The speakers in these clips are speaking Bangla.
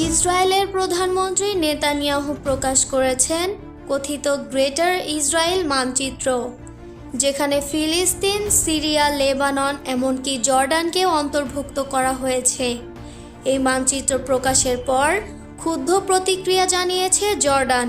ইসরায়েলের প্রধানমন্ত্রী নেতানিয়াহু প্রকাশ করেছেন কথিত গ্রেটার ইসরায়েল মানচিত্র, যেখানে ফিলিস্তিন, সিরিয়া, লেবানন এমনকি জর্ডানকে অন্তর্ভুক্ত করা হয়েছে। এই মানচিত্র প্রকাশের পর ক্ষুব্ধ প্রতিক্রিয়া জানিয়েছে জর্ডান।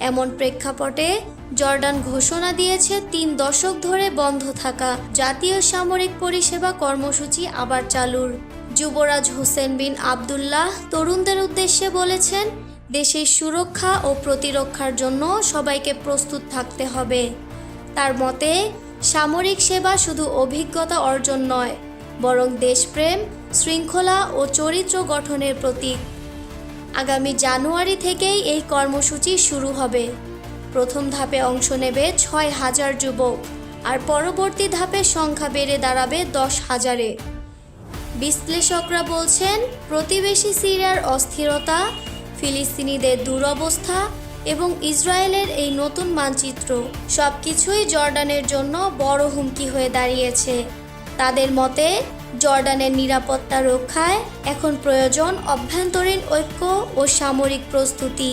এমন প্রেক্ষাপটে জর্ডান ঘোষণা দিয়েছে তিন দশক ধরে বন্ধ থাকা জাতীয় সামরিক পরিষেবা কর্মসূচি আবার চালুর। যুবরাজ হোসেন বিন আবদুল্লাহ তরুণদের উদ্দেশ্যে বলেছেন, দেশের সুরক্ষা ও প্রতিরক্ষার জন্য সবাইকে প্রস্তুত থাকতে হবে। তার মতে, সামরিক সেবা শুধু অভিজ্ঞতা অর্জন নয়, বরং দেশপ্রেম, শৃঙ্খলা ও চরিত্র গঠনের প্রতীক। আগামী জানুয়ারি থেকেই এই কর্মসূচি শুরু হবে। প্রথম ধাপে অংশ নেবে ছয় হাজার যুবক, আর পরবর্তী ধাপে সংখ্যা বেড়ে দাঁড়াবে দশ হাজারে। বিশ্লেষকরা বলছেন, প্রতিবেশী সিরিয়ার অস্থিরতা, ফিলিস্তিনিদের দুরবস্থা এবং ইসরায়েলের এই নতুন মানচিত্র সবকিছুই জর্ডানের জন্য বড় হুমকি হয়ে দাঁড়িয়েছে। তাদের মতে জর্ডানের নিরাপত্তা রক্ষায় এখন প্রয়োজন অভ্যন্তরীণ ঐক্য ও সামরিক প্রস্তুতি।